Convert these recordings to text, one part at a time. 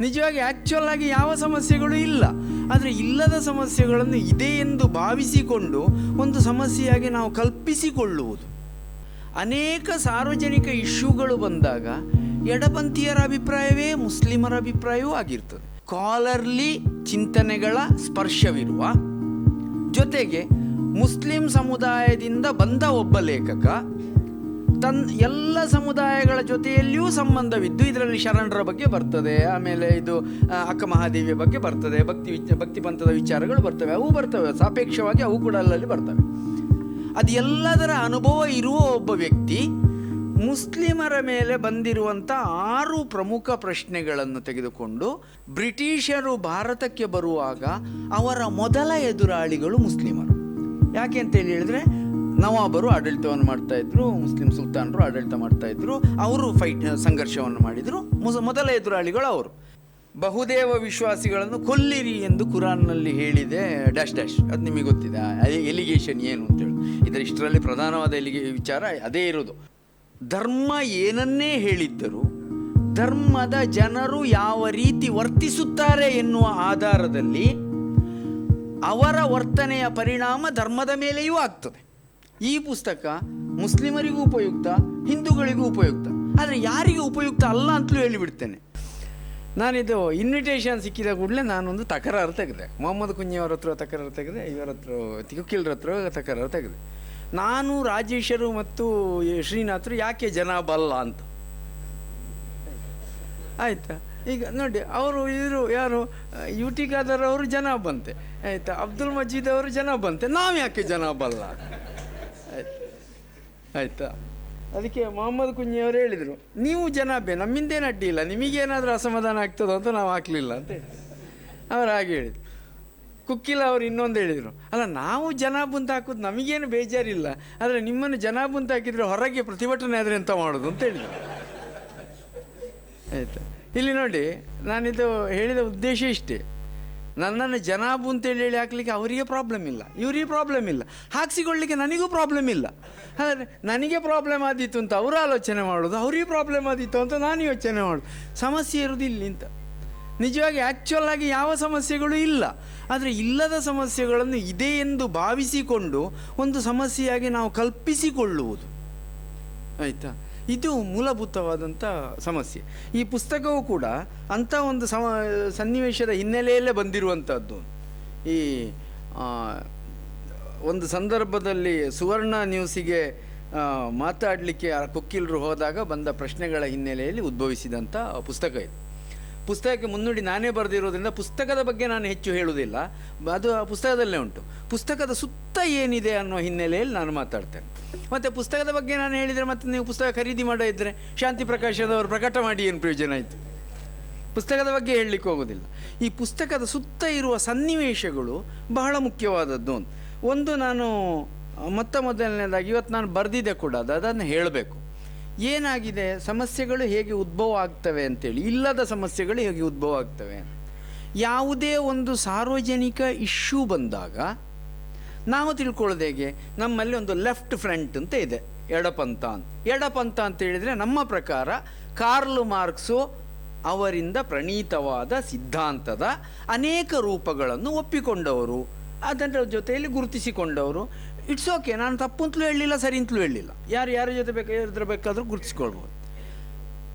ನಿಜವಾಗಿ ಆ್ಯಕ್ಚುಯಲ್ ಆಗಿ ಯಾವ ಸಮಸ್ಯೆಗಳು ಇಲ್ಲ. ಆದರೆ ಇಲ್ಲದ ಸಮಸ್ಯೆಗಳನ್ನು ಇದೆ ಎಂದು ಭಾವಿಸಿಕೊಂಡು ಒಂದು ಸಮಸ್ಯೆಯಾಗಿ ನಾವು ಕಲ್ಪಿಸಿಕೊಳ್ಳುವುದು. ಅನೇಕ ಸಾರ್ವಜನಿಕ ಇಶ್ಯೂಗಳು ಬಂದಾಗ ಎಡಪಂಥೀಯರ ಅಭಿಪ್ರಾಯವೇ ಮುಸ್ಲಿಮರ ಅಭಿಪ್ರಾಯವೂ ಆಗಿರ್ತದೆ. ಕಾಲರ್ಲಿ ಚಿಂತನೆಗಳ ಸ್ಪರ್ಶವಿರುವ ಜೊತೆಗೆ ಮುಸ್ಲಿಂ ಸಮುದಾಯದಿಂದ ಬಂದ ಒಬ್ಬ ಲೇಖಕ ತನ್ ಎಲ್ಲ ಸಮುದಾಯಗಳ ಜೊತೆಯಲ್ಲಿಯೂ ಸಂಬಂಧವಿದ್ದು ಇದರಲ್ಲಿ ಶರಣರ ಬಗ್ಗೆ ಬರ್ತದೆ, ಆಮೇಲೆ ಇದು ಅಕ್ಕ ಮಹಾದೇವಿಯ ಬಗ್ಗೆ ಬರ್ತದೆ, ಭಕ್ತಿ ಭಕ್ತಿ ಪಂಥದ ವಿಚಾರಗಳು ಬರ್ತವೆ, ಅವು ಬರ್ತವೆ, ಸಾಪೇಕ್ಷವಾಗಿ ಅವು ಕೂಡ ಅಲ್ಲಲ್ಲಿ ಬರ್ತವೆ. ಅದೆಲ್ಲದರ ಅನುಭವ ಇರುವ ಒಬ್ಬ ವ್ಯಕ್ತಿ ಮುಸ್ಲಿಮರ ಮೇಲೆ ಬಂದಿರುವಂಥ ಆರು ಪ್ರಮುಖ ಪ್ರಶ್ನೆಗಳನ್ನು ತೆಗೆದುಕೊಂಡು ಬ್ರಿಟಿಷರು ಭಾರತಕ್ಕೆ ಬರುವಾಗ ಅವರ ಮೊದಲ ಎದುರಾಳಿಗಳು ಮುಸ್ಲಿಮರು. ಯಾಕೆ ಅಂತೇಳಿ ಹೇಳಿದ್ರೆ ನವಾಬರು ಆಡಳಿತವನ್ನು ಮಾಡ್ತಾ ಇದ್ರು, ಮುಸ್ಲಿಂ ಸುಲ್ತಾನರು ಆಡಳಿತ ಮಾಡ್ತಾ ಇದ್ರು, ಅವರು ಫೈಟ್ ಸಂಘರ್ಷವನ್ನು ಮಾಡಿದರು. ಮುಸ, ಮೊದಲ ಎದುರಾಳಿಗಳು ಅವರು. ಬಹುದೇವ ವಿಶ್ವಾಸಿಗಳನ್ನು ಕೊಲ್ಲಿರಿ ಎಂದು ಕುರಾನ್ನಲ್ಲಿ ಹೇಳಿದೆ, ಡ್ಯಾಶ್ ಡ್ಯಾಶ್. ಅದು ನಿಮಗೆ ಗೊತ್ತಿದೆ ಅದೇ ಎಲಿಗೇಷನ್ ಏನು ಅಂತೇಳಿ ಇದರ ಇಷ್ಟರಲ್ಲಿ ಪ್ರಧಾನವಾದ ಎಲಿಗೆ, ವಿಚಾರ ಅದೇ ಇರೋದು ಧರ್ಮ ಏನನ್ನೇ ಹೇಳಿದ್ದರು, ಧರ್ಮದ ಜನರು ಯಾವ ರೀತಿ ವರ್ತಿಸುತ್ತಾರೆ ಎನ್ನುವ ಆಧಾರದಲ್ಲಿ ಅವರ ವರ್ತನೆಯ ಪರಿಣಾಮ ಧರ್ಮದ ಮೇಲೆಯೂ ಆಗ್ತದೆ. ಈ ಪುಸ್ತಕ ಮುಸ್ಲಿಮರಿಗೂ ಉಪಯುಕ್ತ, ಹಿಂದೂಗಳಿಗೂ ಉಪಯುಕ್ತ. ಆದರೆ ಯಾರಿಗೂ ಉಪಯುಕ್ತ ಅಲ್ಲ ಅಂತಲೂ ಹೇಳಿಬಿಡ್ತೇನೆ. ನಾನಿದು ಇನ್ವಿಟೇಷನ್ ಸಿಕ್ಕಿದ ಕೂಡಲೇ ನಾನೊಂದು ತಕರಾರು ತೆಗೆದೆ. ಮೊಹಮ್ಮದ್ ಕುಂಜಿಯವರ ಹತ್ರ ತಕರಾರು ತೆಗೆದೆ, ಇವರ ಹತ್ರ ವಕೀಲರ ಹತ್ರ ತಕರಾರು ತೆಗೆದೆ. ನಾನು ರಾಜೇಶರು ಮತ್ತು ಶ್ರೀನಾಥರು ಯಾಕೆ ಜನ ಬಲ್ಲ ಅಂತ? ಆಯಿತಾ? ಈಗ ನೋಡಿ, ಅವರು ಇವರು ಯಾರು ಯು ಟಿ ಖಾದರ್ ಅವರು ಜನ ಬಂತೆ ಆಯ್ತಾ? ಅಬ್ದುಲ್ ಮಜೀದ್ ಅವರು ಜನ ಬಂತೆ ನಾವು ಯಾಕೆ ಜನ ಬಲ್ಲ ಆಯ್ತು. ಅದಕ್ಕೆ ಮೊಹಮ್ಮದ್ ಕುಂಜಿಯವರು ಹೇಳಿದರು, ನೀವು ಜನಾಬೆ ನಮ್ಮಿಂದೇನು ಅಡ್ಡಿ ಇಲ್ಲ? ನಿಮಗೇನಾದರೂ ಅಸಮಾಧಾನ ಆಗ್ತದೋ ಅಂತ ನಾವು ಹಾಕಲಿಲ್ಲ. ಅಂತ ಅವ್ರು ಹಾಗೆ ಹೇಳಿದರು. ಕುಕ್ಕಿಲ್ಲ ಅವರು ಇನ್ನೊಂದು ಹೇಳಿದರು, ಅಲ್ಲ, ನಾವು ಜನಾಬು ಅಂತ ಹಾಕೋದು ನಮಗೇನು ಬೇಜಾರಿಲ್ಲ, ಆದರೆ ನಿಮ್ಮನ್ನು ಜನಾಬ್ ಅಂತ ಹಾಕಿದರೆ ಹೊರಗೆ ಪ್ರತಿಭಟನೆ ಆದರೆ ಎಂತ ಮಾಡೋದು? ಅಂತ ಹೇಳಿದರು. ಆಯಿತಾ? ಇಲ್ಲಿ ನೋಡಿ, ನಾನಿದು ಹೇಳಿದ ಉದ್ದೇಶ ಇಷ್ಟೇ. ನನ್ನನ್ನು ಜನಾಬು ಅಂತೇಳಿ ಹೇಳಿ ಹಾಕ್ಲಿಕ್ಕೆ ಅವರಿಗೆ ಪ್ರಾಬ್ಲಮ್ ಇಲ್ಲ. ಇವರಿಗೆ ಪ್ರಾಬ್ಲಮ್ ಇಲ್ಲ. ಹಾಕ್ಸಿಕೊಳ್ಳಿಕ್ಕೆ ನನಗೂ ಪ್ರಾಬ್ಲಮ್ ಇಲ್ಲ. ಆದರೆ ನನಗೆ ಪ್ರಾಬ್ಲಮ್ ಆದಿತ್ತು ಅಂತ ಅವರು ಆಲೋಚನೆ ಮಾಡೋದು, ಅವರಿಗೆ ಪ್ರಾಬ್ಲಮ್ ಆದಿತ್ತು ಅಂತ ನಾನು ಯೋಚನೆ ಮಾಡೋದು. ಸಮಸ್ಯೆ ಇರೋದು ಇಲ್ಲಿ ಅಂತ ನಿಜವಾಗಿ ಆ್ಯಕ್ಚುಯಲ್ ಆಗಿ ಯಾವ ಸಮಸ್ಯೆಗಳು ಇಲ್ಲ. ಆದರೆ ಇಲ್ಲದ ಸಮಸ್ಯೆಗಳನ್ನು ಇದೆ ಎಂದು ಭಾವಿಸಿಕೊಂಡು ಒಂದು ಸಮಸ್ಯೆಯಾಗಿ ನಾವು ಕಲ್ಪಿಸಿಕೊಳ್ಳುವುದು. ಆಯಿತಾ? ಇದು ಮೂಲಭೂತವಾದಂಥ ಸಮಸ್ಯೆ. ಈ ಪುಸ್ತಕವು ಕೂಡ ಅಂಥ ಒಂದು ಸಮ, ಸನ್ನಿವೇಶದ ಹಿನ್ನೆಲೆಯಲ್ಲೇ ಬಂದಿರುವಂಥದ್ದು ಈ ಒಂದು ಸಂದರ್ಭದಲ್ಲಿ ಸುವರ್ಣ ನ್ಯೂಸಿಗೆ ಮಾತಾಡಲಿಕ್ಕೆ ಆ, ಕುಕ್ಕಿಲರು ಹೋದಾಗ ಬಂದ ಪ್ರಶ್ನೆಗಳ ಹಿನ್ನೆಲೆಯಲ್ಲಿ ಉದ್ಭವಿಸಿದಂಥ ಪುಸ್ತಕ ಇದು. ಪುಸ್ತಕಕ್ಕೆ ಮುನ್ನುಡಿ ನಾನೇ ಬರೆದಿರೋದ್ರಿಂದ ಪುಸ್ತಕದ ಬಗ್ಗೆ ನಾನು ಹೆಚ್ಚು ಹೇಳುವುದಿಲ್ಲ. ಅದು ಆ ಪುಸ್ತಕದಲ್ಲೇ ಉಂಟು. ಪುಸ್ತಕದ ಸುತ್ತ ಏನಿದೆ ಅನ್ನೋ ಹಿನ್ನೆಲೆಯಲ್ಲಿ ನಾನು ಮಾತಾಡ್ತೇನೆ. ಮತ್ತು ಪುಸ್ತಕದ ಬಗ್ಗೆ ನಾನು ಹೇಳಿದರೆ ಮತ್ತೆ ನೀವು ಪುಸ್ತಕ ಖರೀದಿ ಮಾಡೋ ಇದ್ದರೆ ಶಾಂತಿ ಪ್ರಕಾಶದವರು ಪ್ರಕಟ ಮಾಡಿ ಏನು ಪ್ರಯೋಜನ ಆಯಿತು? ಪುಸ್ತಕದ ಬಗ್ಗೆ ಹೇಳಲಿಕ್ಕೆ ಹೋಗೋದಿಲ್ಲ ಈ ಪುಸ್ತಕದ ಸುತ್ತ ಇರುವ ಸನ್ನಿವೇಶಗಳು ಬಹಳ ಮುಖ್ಯವಾದದ್ದು. ಒಂದು ನಾನು ಮೊತ್ತ ಮೊದಲನೇದಾಗಿ ಇವತ್ತು ನಾನು ಬರೆದಿದ್ದೆ ಕೂಡ, ಅದು ಅದನ್ನು ಹೇಳಬೇಕು. ಏನಾಗಿದೆ? ಸಮಸ್ಯೆಗಳು ಹೇಗೆ ಉದ್ಭವ ಆಗ್ತವೆ ಅಂತೇಳಿ. ಇಲ್ಲದ ಸಮಸ್ಯೆಗಳು ಹೇಗೆ ಉದ್ಭವ ಆಗ್ತವೆ. ಯಾವುದೇ ಒಂದು ಸಾರ್ವಜನಿಕ ಇಶ್ಯೂ ಬಂದಾಗ, ನಾವು ತಿಳ್ಕೊಳ್ಳೋದು ಹೇಗೆ? ನಮ್ಮಲ್ಲಿ ಒಂದು ಲೆಫ್ಟ್ ಫ್ರಂಟ್ ಅಂತ ಇದೆ. ಎಡಪಂಥ ಅಂತ. ಎಡಪಂಥ ಅಂತ ಹೇಳಿದರೆ ನಮ್ಮ ಪ್ರಕಾರ ಕಾರ್ಲ್ ಮಾರ್ಕ್ಸು ಅವರಿಂದ ಪ್ರಣೀತವಾದ ಸಿದ್ಧಾಂತದ ಅನೇಕ ರೂಪಗಳನ್ನು ಒಪ್ಪಿಕೊಂಡವರು. ಅದರ ಜೊತೆಯಲ್ಲಿ ಗುರುತಿಸಿಕೊಂಡವರು. ಇಟ್ಸ್ ಓಕೆ ನಾನು ತಪ್ಪು ಅಂತಲೂ ಹೇಳಲಿಲ್ಲ ಸರಿ ಅಂತಲೂ ಹೇಳಲಿಲ್ಲ. ಯಾರು ಯಾರ ಜೊತೆ ಬೇಕಾದ್ರೆ ಬೇಕಾದರೂ ಗುರುತಿಸ್ಕೊಳ್ಬೋದು.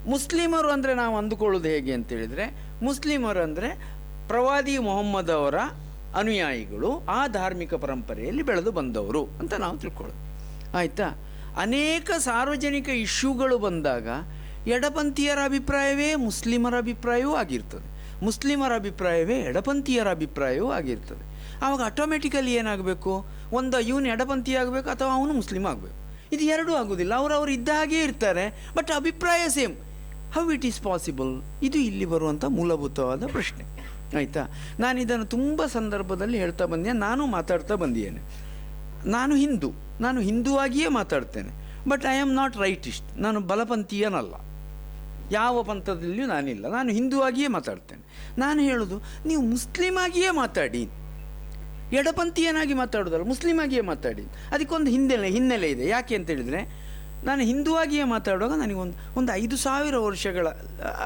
ಮುಸ್ಲಿಮರು ಅಂದರೆ ನಾವು ಅಂದುಕೊಳ್ಳೋದು ಹೇಗೆ ಅಂತ ಹೇಳಿದರೆ, ಮುಸ್ಲಿಮರು ಅಂದರೆ ಪ್ರವಾದಿ ಮೊಹಮ್ಮದ್ ಅವರ ಅನುಯಾಯಿಗಳು ಆ ಧಾರ್ಮಿಕ ಪರಂಪರೆಯಲ್ಲಿ ಬೆಳೆದು ಬಂದವರು ಅಂತ ನಾವು ತಿಳ್ಕೊಳ್ಳೋದು. ಆಯಿತಾ? ಅನೇಕ ಸಾರ್ವಜನಿಕ ಇಶ್ಯೂಗಳು ಬಂದಾಗ ಎಡಪಂಥೀಯರ ಅಭಿಪ್ರಾಯವೇ ಮುಸ್ಲಿಮರ ಅಭಿಪ್ರಾಯವೂ ಆಗಿರ್ತದೆ. ಮುಸ್ಲಿಮರ ಅಭಿಪ್ರಾಯವೇ ಎಡಪಂಥೀಯರ ಅಭಿಪ್ರಾಯವೂ ಆಗಿರ್ತದೆ. ಆವಾಗ ಆಟೋಮೆಟಿಕಲಿ ಏನಾಗಬೇಕು? ಒಂದು ಇವನು ಎಡಪಂಥಿ ಆಗಬೇಕು ಅಥವಾ ಅವನು ಮುಸ್ಲಿಮ್ ಆಗಬೇಕು? ಇದು ಎರಡೂ ಆಗೋದಿಲ್ಲ. ಅವರು ಇದ್ದ ಹಾಗೇ ಇರ್ತಾರೆ ಬಟ್ ಅಭಿಪ್ರಾಯ same how it is possible ಇದು ಇಲ್ಲಿ ಬರುವಂಥ ಮೂಲಭೂತವಾದ ಪ್ರಶ್ನೆ. ಆಯಿತಾ? ನಾನು ಇದನ್ನು ತುಂಬ ಸಂದರ್ಭದಲ್ಲಿ ಹೇಳ್ತಾ ಬಂದೆ, ನಾನು ಮಾತಾಡ್ತಾ ಬಂದಿದ್ದೇನೆ. ನಾನು ಹಿಂದೂ, ನಾನು ಹಿಂದೂವಾಗಿಯೇ ಮಾತಾಡ್ತೇನೆ. But I am not rightist ನಾನು ಬಲಪಂಥೀಯನಲ್ಲ. ಯಾವ ಪಂಥದಲ್ಲಿಯೂ ನಾನಿಲ್ಲ. ನಾನು ಹಿಂದೂವಾಗಿಯೇ ಮಾತಾಡ್ತೇನೆ. ನಾನು ಹೇಳೋದು, ನೀವು ಮುಸ್ಲಿಮ್ ಆಗಿಯೇ ಮಾತಾಡಿ. ಎಡಪಂಥೀಯನಾಗಿ ಮಾತಾಡೋದಲ್ಲ ಮುಸ್ಲಿಮ್ ಆಗಿಯೇ ಮಾತಾಡಿ. ಅದಕ್ಕೊಂದು ಹಿನ್ನೆಲೆ ಹಿನ್ನೆಲೆ ಇದೆ. ಯಾಕೆ ಅಂತ ಹೇಳಿದರೆ, ನಾನು ಹಿಂದುವಾಗಿಯೇ ಮಾತಾಡುವಾಗ ನನಗೊಂದು ಒಂದು ಐದು ಸಾವಿರ ವರ್ಷಗಳ,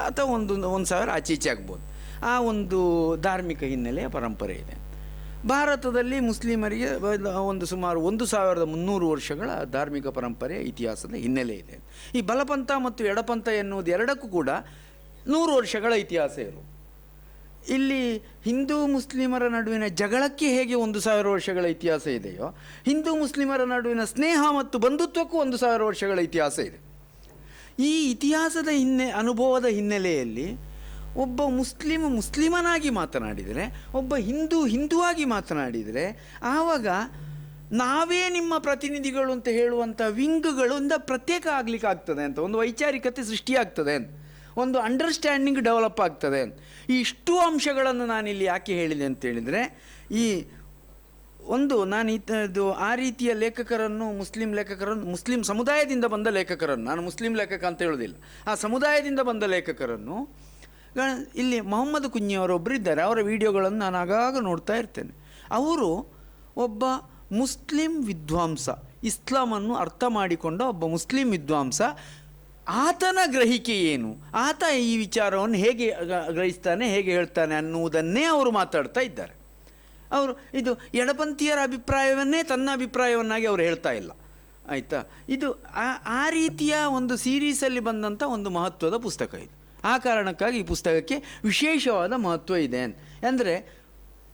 ಅಥವಾ ಒಂದು ಒಂದು ಸಾವಿರ ಆಚೆ ಈಚೆ ಆಗ್ಬೋದು. ಆ ಒಂದು ಧಾರ್ಮಿಕ ಹಿನ್ನೆಲೆಯ ಪರಂಪರೆ ಇದೆ. ಭಾರತದಲ್ಲಿ ಮುಸ್ಲಿಮರಿಗೆ ಒಂದು ಸುಮಾರು ಒಂದು ಸಾವಿರದ ಮುನ್ನೂರು ವರ್ಷಗಳ ಧಾರ್ಮಿಕ ಪರಂಪರೆಯ ಇತಿಹಾಸದ ಹಿನ್ನೆಲೆ ಇದೆ. ಈ ಬಲಪಂಥ ಮತ್ತು ಎಡಪಂಥ ಎನ್ನುವುದು ಎರಡಕ್ಕೂ ಕೂಡ ನೂರು ವರ್ಷಗಳ ಇತಿಹಾಸ ಇರು ಇಲ್ಲಿ ಹಿಂದೂ ಮುಸ್ಲಿಮರ ನಡುವಿನ ಜಗಳಕ್ಕೆ ಹೇಗೆ ಒಂದು ಸಾವಿರ ವರ್ಷಗಳ ಇತಿಹಾಸ ಇದೆಯೋ, ಹಿಂದೂ ಮುಸ್ಲಿಮರ ನಡುವಿನ ಸ್ನೇಹ ಮತ್ತು ಬಂಧುತ್ವಕ್ಕೂ ಒಂದು ಸಾವಿರ ವರ್ಷಗಳ ಇತಿಹಾಸ ಇದೆ. ಈ ಇತಿಹಾಸದ ಹಿನ್ನೆ, ಅನುಭವದ ಹಿನ್ನೆಲೆಯಲ್ಲಿ ಒಬ್ಬ ಮುಸ್ಲಿಮ್ ಮುಸ್ಲಿಮನಾಗಿ ಮಾತನಾಡಿದರೆ, ಒಬ್ಬ ಹಿಂದೂ ಹಿಂದುವಾಗಿ ಮಾತನಾಡಿದರೆ, ಆವಾಗ ನಾವೇ ನಿಮ್ಮ ಪ್ರತಿನಿಧಿಗಳು ಅಂತ ಹೇಳುವಂಥ ವಿಂಗ್ಗಳಿಂದ ಪ್ರತ್ಯೇಕ ಆಗಲಿಕ್ಕೆ ಆಗ್ತದೆ ಅಂತ, ಒಂದು ವೈಚಾರಿಕತೆ ಸೃಷ್ಟಿಯಾಗ್ತದೆ ಅಂತ. ಒಂದು ಅಂಡರ್ಸ್ಟ್ಯಾಂಡಿಂಗ್ ಡೆವಲಪ್ ಆಗ್ತದೆ. ಈ ಇಷ್ಟು ಅಂಶಗಳನ್ನು ನಾನಿಲ್ಲಿ ಯಾಕೆ ಹೇಳಿದೆ ಅಂತ ಹೇಳಿದರೆ, ಈ ಒಂದು ನಾನು ಇದು ಆ ರೀತಿಯ ಲೇಖಕರನ್ನು, ಮುಸ್ಲಿಂ ಲೇಖಕರನ್ನು, ಮುಸ್ಲಿಂ ಸಮುದಾಯದಿಂದ ಬಂದ ಲೇಖಕರನ್ನು, ನಾನು ಮುಸ್ಲಿಂ ಲೇಖಕ ಅಂತ ಹೇಳೋದಿಲ್ಲ. ಆ ಸಮುದಾಯದಿಂದ ಬಂದ ಲೇಖಕರನ್ನು ಇಲ್ಲಿ ಮೊಹಮ್ಮದ್ ಕುಂಜಿಯವರೊಬ್ಬರು ಇದ್ದಾರೆ, ಅವರ ವಿಡಿಯೋಗಳನ್ನು ನಾನು ಆಗಾಗ ನೋಡ್ತಾ ಇರ್ತೇನೆ. ಅವರು ಒಬ್ಬ ಮುಸ್ಲಿಂ ವಿದ್ವಾಂಸ, ಇಸ್ಲಾಮನ್ನು ಅರ್ಥ ಮಾಡಿಕೊಂಡ ಒಬ್ಬ ಮುಸ್ಲಿಂ ವಿದ್ವಾಂಸ ಆತನ ಗ್ರಹಿಕೆ ಏನು? ಆತ ಈ ವಿಚಾರವನ್ನು ಹೇಗೆ ಗ್ರಹಿಸ್ತಾನೆ, ಹೇಗೆ ಹೇಳ್ತಾನೆ ಅನ್ನುವುದನ್ನೇ ಅವರು ಮಾತಾಡ್ತಾ ಇದ್ದಾರೆ. ಅವರು, ಇದು ಎಡಪಂಥೀಯರ ಅಭಿಪ್ರಾಯವನ್ನೇ ತನ್ನ ಅಭಿಪ್ರಾಯವನ್ನಾಗಿ ಅವರು ಹೇಳ್ತಾ ಇಲ್ಲ. ಆಯಿತಾ? ಇದು ಆ ಆ ರೀತಿಯ ಒಂದು ಸೀರೀಸಲ್ಲಿ ಬಂದಂಥ ಒಂದು ಮಹತ್ವದ ಪುಸ್ತಕ ಇದು. ಆ ಕಾರಣಕ್ಕಾಗಿ ಈ ಪುಸ್ತಕಕ್ಕೆ ವಿಶೇಷವಾದ ಮಹತ್ವ ಇದೆ ಅಂದರೆ,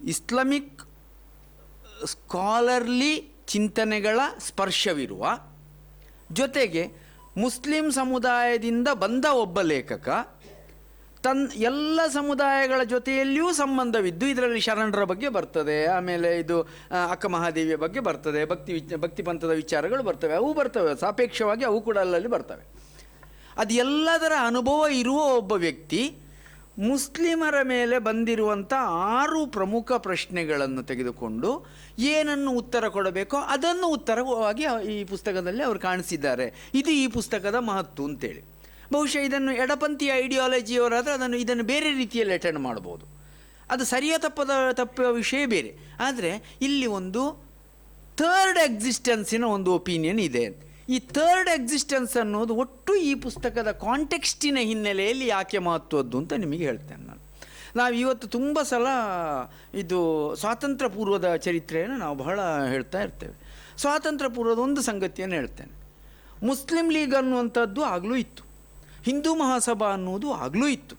ಇಸ್ಲಾಮಿಕ್ ಸ್ಕಾಲರ್ಲಿ ಚಿಂತನೆಗಳ ಸ್ಪರ್ಶವಿರುವ ಜೊತೆಗೆ ಮುಸ್ಲಿಂ ಸಮುದಾಯದಿಂದ ಬಂದ ಒಬ್ಬ ಲೇಖಕ, ತನ್ ಎಲ್ಲ ಸಮುದಾಯಗಳ ಜೊತೆಯಲ್ಲಿಯೂ ಸಂಬಂಧವಿದ್ದು ಇದರಲ್ಲಿ ಶರಣರ ಬಗ್ಗೆ ಬರ್ತದೆ, ಆಮೇಲೆ ಇದು ಅಕ್ಕ ಮಹಾದೇವಿಯ ಬಗ್ಗೆ ಬರ್ತದೆ, ಭಕ್ತಿ ವಿಚ, ಭಕ್ತಿ ಪಂಥದ ವಿಚಾರಗಳು ಬರ್ತವೆ, ಅವು ಬರ್ತವೆ, ಸಾಪೇಕ್ಷವಾಗಿ ಅವು ಕೂಡ ಅಲ್ಲಲ್ಲಿ ಬರ್ತವೆ. ಅದು ಎಲ್ಲದರ ಅನುಭವ ಇರುವ ಒಬ್ಬ ವ್ಯಕ್ತಿ ಮುಸ್ಲಿಮರ ಮೇಲೆ ಬಂದಿರುವಂಥ ಆರು ಪ್ರಮುಖ ಪ್ರಶ್ನೆಗಳನ್ನು ತೆಗೆದುಕೊಂಡು ಏನನ್ನು ಉತ್ತರ ಕೊಡಬೇಕೋ ಅದನ್ನು ಉತ್ತರವಾಗಿ ಈ ಪುಸ್ತಕದಲ್ಲಿ ಅವರು ಕಾಣಿಸಿದ್ದಾರೆ. ಇದು ಈ ಪುಸ್ತಕದ ಮಹತ್ವ ಅಂತೇಳಿ. ಬಹುಶಃ ಇದನ್ನು ಎಡಪಂಥೀಯ ಐಡಿಯಾಲಜಿಯವರಾದರೆ ಅದನ್ನು ಇದನ್ನು ಬೇರೆ ರೀತಿಯಲ್ಲಿ ಅಟೆಂಡ್ ಮಾಡ್ಬೋದು. ಅದು ಸರಿಯ ತಪ್ಪದ ತಪ್ಪುವ ವಿಷಯ ಬೇರೆ. ಆದರೆ ಇಲ್ಲಿ ಒಂದು ಥರ್ಡ್ ಎಕ್ಸಿಸ್ಟೆನ್ಸಿನ ಒಂದು ಒಪಿನಿಯನ್ ಇದೆ ಈ ಥರ್ಡ್ ಎಕ್ಸಿಸ್ಟೆನ್ಸ್ ಅನ್ನೋದು ಒಟ್ಟು ಈ ಪುಸ್ತಕದ ಕಾಂಟೆಕ್ಸ್ಟಿನ ಹಿನ್ನೆಲೆಯಲ್ಲಿ ಯಾಕೆ ಮಹತ್ವದ್ದು ಅಂತ ನಿಮಗೆ ಹೇಳ್ತೇನೆ ನಾನು. ನಾವು ಇವತ್ತು ತುಂಬ ಸಲ ಇದು ಸ್ವಾತಂತ್ರ್ಯ ಪೂರ್ವದ ಚರಿತ್ರೆಯನ್ನು ನಾವು ಬಹಳ ಹೇಳ್ತಾ ಇರ್ತೇವೆ. ಸ್ವಾತಂತ್ರ್ಯ ಪೂರ್ವದ ಒಂದು ಸಂಗತಿಯನ್ನು ಹೇಳ್ತೇನೆ. ಮುಸ್ಲಿಂ ಲೀಗ್ ಅನ್ನುವಂಥದ್ದು ಆಗಲೂ ಇತ್ತು. ಹಿಂದೂ ಮಹಾಸಭಾ ಅನ್ನುವುದು ಆಗಲೂ ಇತ್ತು.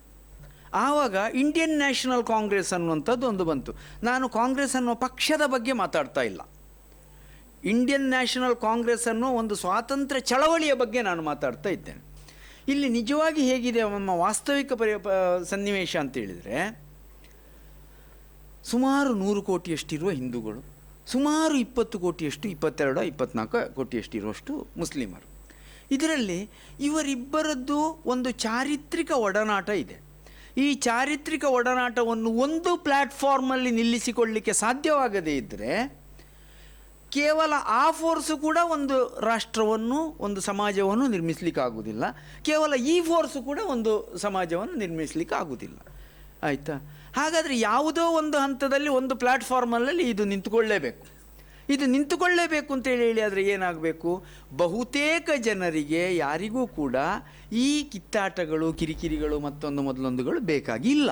ಆವಾಗ ಇಂಡಿಯನ್ ನ್ಯಾಷನಲ್ ಕಾಂಗ್ರೆಸ್ ಅನ್ನುವಂಥದ್ದು ಒಂದು ಬಂತು. ನಾನು ಕಾಂಗ್ರೆಸ್ ಅನ್ನೋ ಪಕ್ಷದ ಬಗ್ಗೆ ಮಾತಾಡ್ತಾ ಇಲ್ಲ. ಇಂಡಿಯನ್ ನ್ಯಾಷನಲ್ ಕಾಂಗ್ರೆಸ್ ಅನ್ನೋ ಒಂದು ಸ್ವಾತಂತ್ರ್ಯ ಚಳವಳಿಯ ಬಗ್ಗೆ ನಾನು ಮಾತಾಡ್ತಾ ಇದ್ದೇನೆ. ಇಲ್ಲಿ ನಿಜವಾಗಿ ಹೇಗಿದೆ ನಮ್ಮ ವಾಸ್ತವಿಕ ಪರಿ ಸನ್ನಿವೇಶ ಅಂತ ಹೇಳಿದರೆ, ಸುಮಾರು ನೂರು ಕೋಟಿಯಷ್ಟಿರುವ ಹಿಂದೂಗಳು, ಸುಮಾರು ಇಪ್ಪತ್ತು ಕೋಟಿಯಷ್ಟು, ಇಪ್ಪತ್ತೆರಡು, ಇಪ್ಪತ್ನಾಲ್ಕು ಕೋಟಿಯಷ್ಟಿರುವಷ್ಟು ಮುಸ್ಲಿಮರು. ಇದರಲ್ಲಿ ಇವರಿಬ್ಬರದ್ದು ಒಂದು ಚಾರಿತ್ರಿಕ ಒಡನಾಟ ಇದೆ. ಈ ಚಾರಿತ್ರಿಕ ಒಡನಾಟವನ್ನು ಒಂದು ಪ್ಲ್ಯಾಟ್ಫಾರ್ಮಲ್ಲಿ ನಿಲ್ಲಿಸಿಕೊಳ್ಳಲಿಕ್ಕೆ ಸಾಧ್ಯವಾಗದೇ ಇದ್ದರೆ ಕೇವಲ ಆ ಫೋರ್ಸು ಕೂಡ ಒಂದು ರಾಷ್ಟ್ರವನ್ನು, ಒಂದು ಸಮಾಜವನ್ನು ನಿರ್ಮಿಸಲಿಕ್ಕೆ ಆಗುವುದಿಲ್ಲ ಕೇವಲ ಈ ಫೋರ್ಸು ಕೂಡ ಒಂದು ಸಮಾಜವನ್ನು ನಿರ್ಮಿಸಲಿಕ್ಕೆ ಆಗುವುದಿಲ್ಲ ಆಯಿತಾ? ಹಾಗಾದರೆ ಯಾವುದೋ ಒಂದು ಹಂತದಲ್ಲಿ, ಒಂದು ಪ್ಲ್ಯಾಟ್ಫಾರ್ಮಲ್ಲಿ ಇದು ನಿಂತುಕೊಳ್ಳೇಬೇಕು. ಇದು ನಿಂತುಕೊಳ್ಳೇಬೇಕು ಅಂತೇಳಿ ಹೇಳಿ ಆದರೆ ಏನಾಗಬೇಕು? ಬಹುತೇಕ ಜನರಿಗೆ ಯಾರಿಗೂ ಕೂಡ ಈ ಕಿತ್ತಾಟಗಳು, ಕಿರಿಕಿರಿಗಳು ಮತ್ತೊಂದು ಮೊದಲೊಂದುಗಳು ಬೇಕಾಗಿಲ್ಲ.